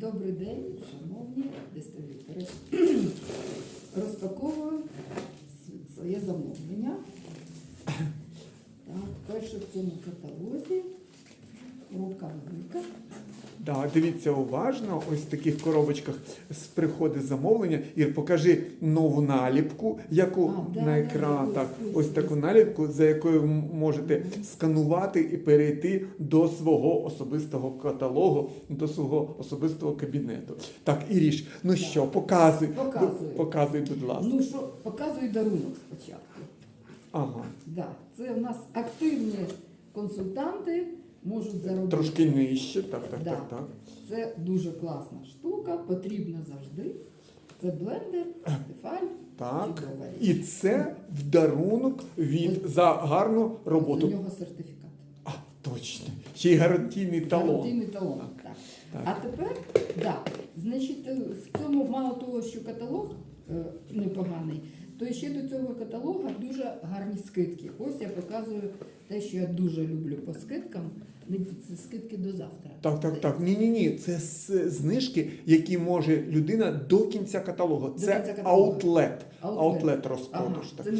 Добрий день, шановні дистриб'ютори. Розпаковую своє замовлення. Так, перше в цьому каталозі рукавика. Да, дивіться уважно, ось в таких коробочках з приходить замовлення. Ір, покажи нову наліпку, яку А, на да, екран. ось, так, ось, ось ось. таку наліпку, за якою ви можете сканувати і перейти до свого особистого каталогу, до свого особистого кабінету. Так, Іріш, ну Так. що, показуй, Показую. показуй, будь ласка. Ну що, показую дарунок спочатку. Ага. Да, це у нас активні консультанти можуть заробити. Трошки нижче, так, так, Да. так, так. Це дуже класна штука, потрібна завжди. Це блендер, Тефаль. Так. Чудова річ. І це в дарунок від за гарну У роботу. нього сертифікат. А, точно. Ще й гарантійний талон. Гарантійний талон. Так. Так. А тепер, да, значить, е, в цьому мало того, що каталог е, непоганий, то ще до цього каталога дуже гарні скидки. Ось я показую те, що я дуже люблю по скидкам. Це скидки до завтра. Так, так, так. Ні, ні, ні. Це знижки, які може людина до кінця каталогу. Це кінця каталогу. аутлет. Аутлет. Розпродаж. Ага,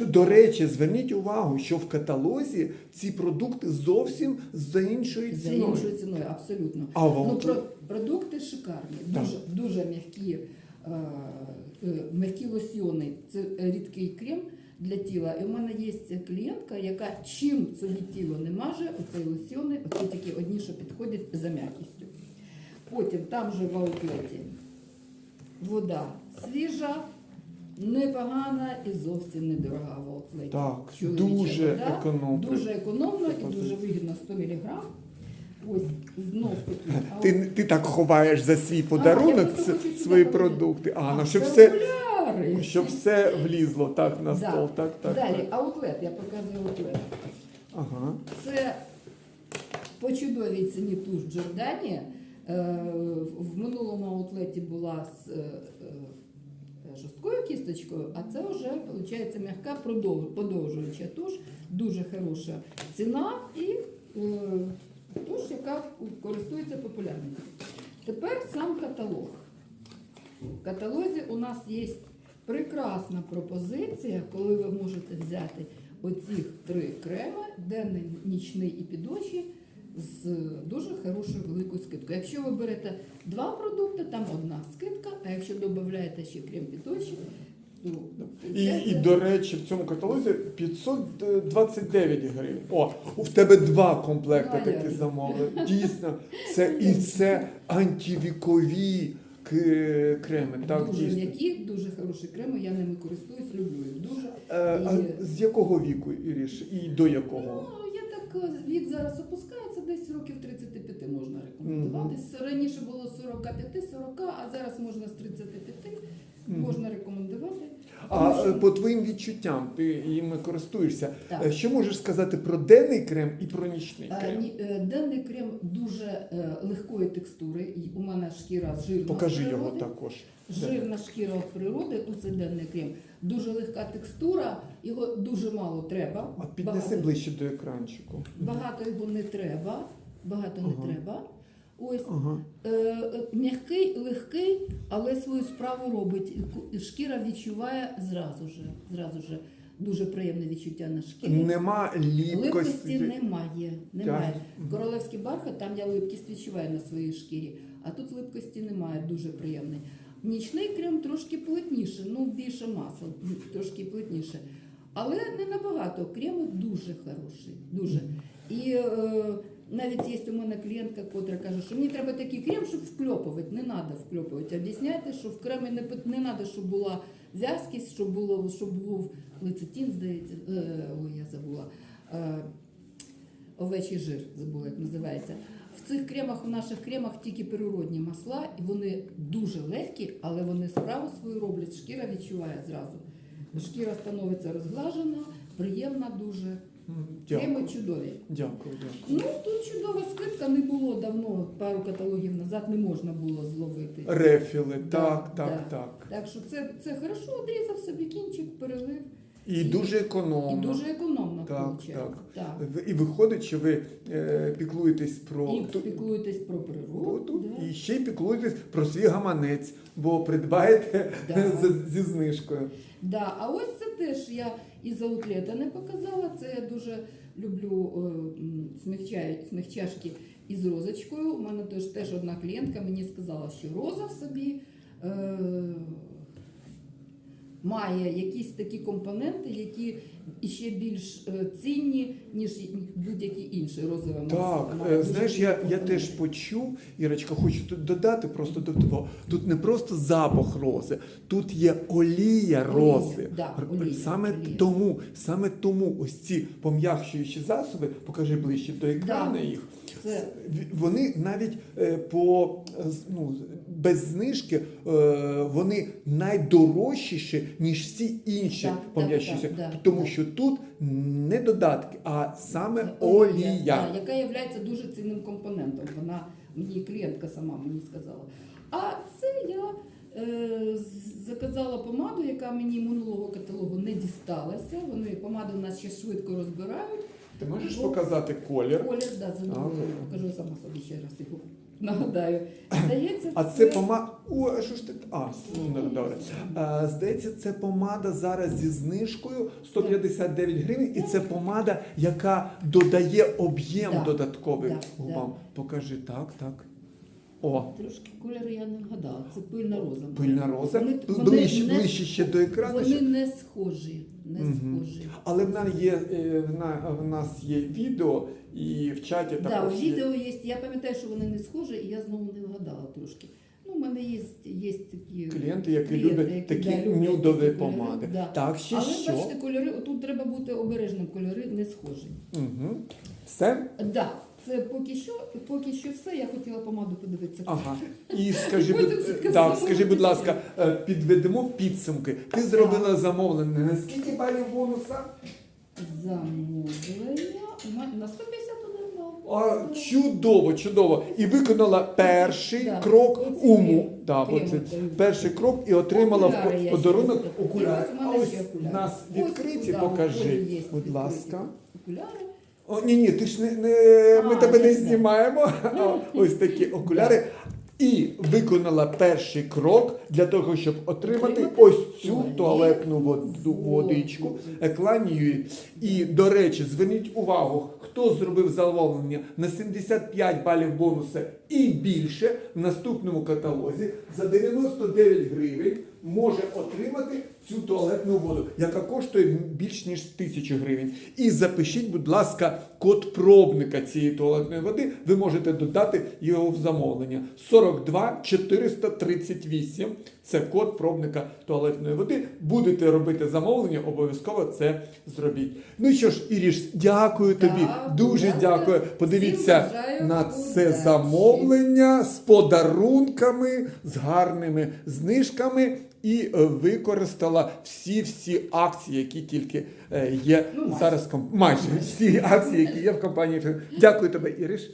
не До речі, зверніть увагу, що в каталозі ці продукти зовсім за іншою За ціною. іншою ціною, абсолютно. А Ну, про, продукти шикарні, дуже, дуже м'які, е, м'які лосьйони. Це рідкий крем для тіла. І у мене є клієнтка, яка чим собі тіло не маже, оцей лосьйони, оце тільки одні, що підходять за м'якістю. Потім там же в аутлеті вода свіжа, непогана і зовсім недорога в аутлеті. Так, Чоловіча дуже вода, економно. Дуже економно і дуже вигідно 100 мг. Ось знов таки. а Ти, ти так ховаєш за свій я подарунок просто ц- хочу сюди свої положити. продукти. А, ну щоб це все, окуляри. щоб все влізло так на Да. стол. Так, так, Далі, так. аутлет, я показую аутлет. Ага. Це по чудовій ціні туш Джордані. Е, В минулому аутлеті була з е, е, жорсткою кісточкою, а це вже виходить м'яка продов- подовжуюча туш, дуже хороша ціна і е, туш, яка користується популярністю. Тепер сам каталог. В каталозі у нас є прекрасна пропозиція, коли ви можете взяти оці три креми, денний, нічний і підочі, з дуже хорошою великою скидкою. Якщо ви берете два продукти, там одна скидка, а якщо додаєте ще крем підочі, І, і до речі, в цьому каталозі 529 гривень. О, в тебе два комплекти такі замовили. Дійсно, це і це антивікові креми. Так, дуже дійсно. м'які, дуже хороші креми, я ними користуюсь, люблю їх дуже. Е, а І- з якого віку Іріш? І до якого? Ну, я так е, вік зараз опускається, десь років 35 можна рекомендувати. Раніше було з 45-40, а зараз можна з 35 Мгм. Можна рекомендувати. А що- е, по твоїм відчуттям, ти їми користуєшся. Так. Е, Що можеш сказати про денний крем і про нічний крем? е, Денний крем дуже легкої текстури. і У мене шкіра жирна. Покажи з його також. Жирна шкіра від природи, оце денний крем. Дуже легка текстура, його дуже мало треба. А піднеси Багато- ближче до екранчику. Багато його не треба. Багато Ага. не треба. Ось Ага. Е, е, м'який, легкий, але свою справу робить. Шкіра відчуває зразу же. Зразу же дуже приємне відчуття на шкірі. Нема Липкості ліпкості. немає. немає. Мгм. Королевський бархат, там я липкість відчуваю на своїй шкірі, а тут липкості немає, дуже приємний. Нічний крем трошки плотніше, ну більше масла, трошки плотніше. Але не набагато. Крем дуже хороший. Дуже. І е, навіть є у мене клієнтка, котра каже, що мені треба такий крем, щоб вкльопувати. Не треба вкльопувати. Об'ясняйте, що в кремі не, не треба, щоб була в'язкість, щоб, було, щоб був лецитин, здається. Е, ой, я забула. Е, овечий жир, забула, як називається. В цих кремах, у наших кремах тільки природні масла, і вони дуже легкі, але вони справу свою роблять. Шкіра відчуває зразу. Шкіра становиться розглажена, приємна дуже. Дякую. чудові. Дякую, дякую. Ну тут чудова скидка не було давно, пару каталогів назад не можна було зловити. Рефіли, Да, так, так, да. так. Так що це, це хорошо, одрізав собі кінчик, перелив. І дуже І економно. дуже економно Так, так. Так. І виходить, що ви е, піклуєтесь про І піклуєтесь про природу. да. і ще й піклуєтесь про свій гаманець, бо придбаєте Да. зі знижкою. Да, а ось це теж я із утлета не показала. Це я дуже люблю е, смягчашки із розочкою. У мене теж, теж одна клієнтка мені сказала, що роза в собі е, має якісь такі компоненти, які іще більш е, цінні, ніж будь-які інші масло. Так, Має е, знаєш, я, я теж почув, Ірочка, хочу тут додати просто до того. Тут не просто запах рози, тут є олія рози. да, олія, саме олія. тому, саме тому ось ці пом'якшуючі засоби, покажи ближче до екрану Да. їх. Це- Вони навіть е, по ну, без знижки вони найдорожчіші, ніж всі інші Так, пом'якшуючі. так, так, тому так. що тут не додатки, а саме олія. да, яка є дуже цінним компонентом. Вона мені клієнтка сама мені сказала. А це я е, заказала помаду, яка мені минулого каталогу не дісталася. Вони помади в нас ще швидко розбирають. Ти можеш Бо- показати колір? Колір, да, задоволена. Покажу сама собі ще раз його. Нагадаю. Здається, А це помада. О, а що ж ти? А, ну, добре. А, здається, це помада зараз зі знижкою 159 гривень, і це помада, яка додає об'єм Да. додатковий Да, губам. Покажи, так, так. О, Трошки кольори я не вгадала. Це пильна роза. пильна роза. Вони- вони ближче, не- ближче ще до екрану. Вони ще. не схожі. Не Мгм. схожі. Але в нас є е, в нас є відео, і в чаті Да, також є. відео є. Я пам'ятаю, що вони не схожі, і я знову не вгадала трошки. Ну, у мене є, є такі Клієнти, які клієнти, люблять які, такі да, нюдові такі помади. да. Так, ще Але що? бачите, кольори, тут треба бути обережним, кольори не схожі. Угу. Все? Да, це поки що, поки що все. Я хотіла помаду подивитися. Ага. І скажи, будь, так, скажи, будь ласка, е, підведемо підсумки. Ти зробила замовлення на скільки балів бонуса? Замовлення на 151 бал. А, чудово, чудово. І виконала перший Да. крок Оці уму. Да, дають. перший крок і отримала Окуляри по- подарунок окуляри. Ось у А ось в нас відкриті, да, покажи, ось є будь ласка. Окуляри. О, ні, ні, ти ж не, не ми А, тебе не знімаємо. Ось такі окуляри. І виконала перший крок для того, щоб отримати ось цю туалетну воду, водичку, екланію. І, до речі, зверніть увагу, хто зробив замовлення на 75 балів бонусу і більше в наступному каталозі за 99 гривень може отримати цю туалетну воду, яка коштує більш ніж 1000 гривень. І запишіть, будь ласка, код пробника цієї туалетної води. Ви можете додати його в замовлення. 42 438. Це код пробника туалетної води. Будете робити замовлення, обов'язково це зробіть. Ну що ж, Іріш, дякую тобі. будь Дуже ласка. дякую. Подивіться на це замовлення з подарунками, з гарними знижками. І е, використала всі-всі акції, які тільки е, є Ну, зараз. Майже. Майже всі акції, які є в компанії. Дякую тобі, Іриш.